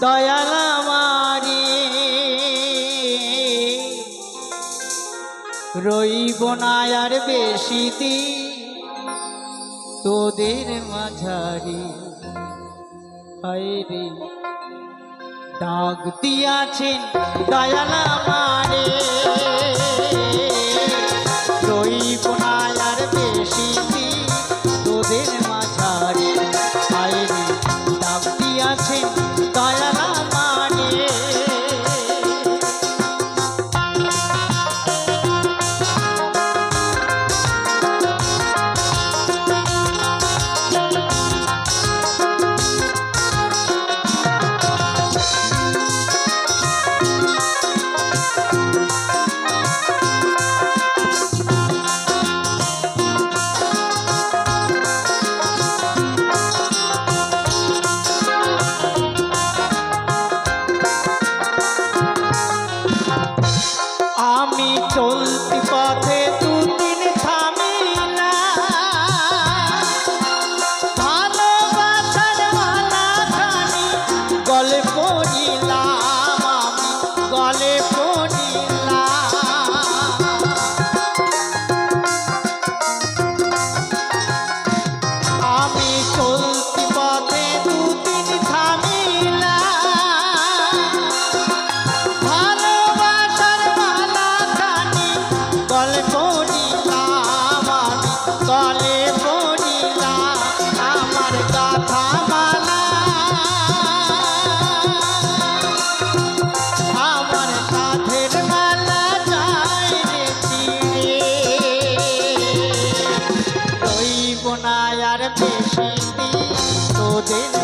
দয়াল আমারি। রইব না আর বেশি দি তোদের মাঝারি। রে ডাক দিয়াছেন দয়াল 一拉 again.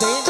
Yeah.